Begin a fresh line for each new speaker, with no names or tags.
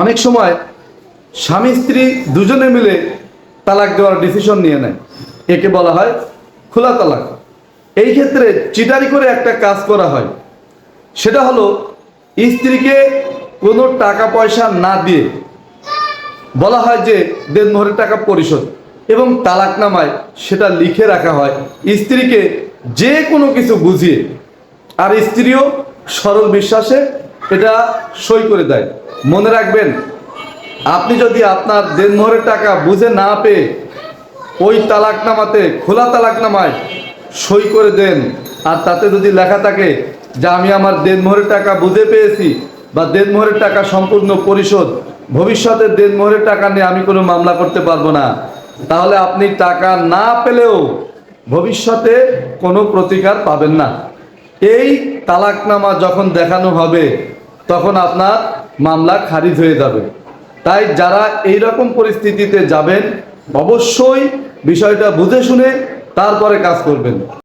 অনেক সময় স্বামী, স্ত্রী দুজনে মিলে তালাক দেওয়ার ডিসিশন নিয়ে নেয়। একে বলা হয় খোলা তালাক। এই ক্ষেত্রে চিটারি করে একটা কাজ করা হয়। সেটা হলো স্ত্রীকে কোনো টাকা পয়সা না দিয়ে বলা হয় যে দেনমোহরের টাকা পরিশোধ এবং তালাকনামায় সেটা লিখে রাখা হয় স্ত্রীকে যে কোনো কিছু বুঝিয়ে। আর স্ত্রীও সরল বিশ্বাসে এটা সই করে দেয়। মনে রাখবেন, আপনি যদি আপনার দেনমোহরের টাকা বুঝে না পেয়ে ওই তালাকনামাতে, খোলা তালাকনামায় সই করে দেন, আর তাতে যদি লেখা থাকে যে আমি আমার দেনমোহরের টাকা বুঝে পেয়েছি বা দেনমোহরের টাকা সম্পূর্ণ পরিশোধ ভবিষ্যতে দেনমোহরের টাকা নিয়ে আমি কোনো মামলা করতে পারব না। তাহলে আপনি টাকা না পেলেও ভবিষ্যতে কোনো প্রতিকার পাবেন না। এই তালাকনামা যখন দেখানো হবে তখন আপনার মামলা খারিজ হয়ে যাবে। তাই যারা এই রকম পরিস্থিতিতে যাবেন, অবশ্যই বিষয়টা বুঝে শুনে তারপরে কাজ করবেন।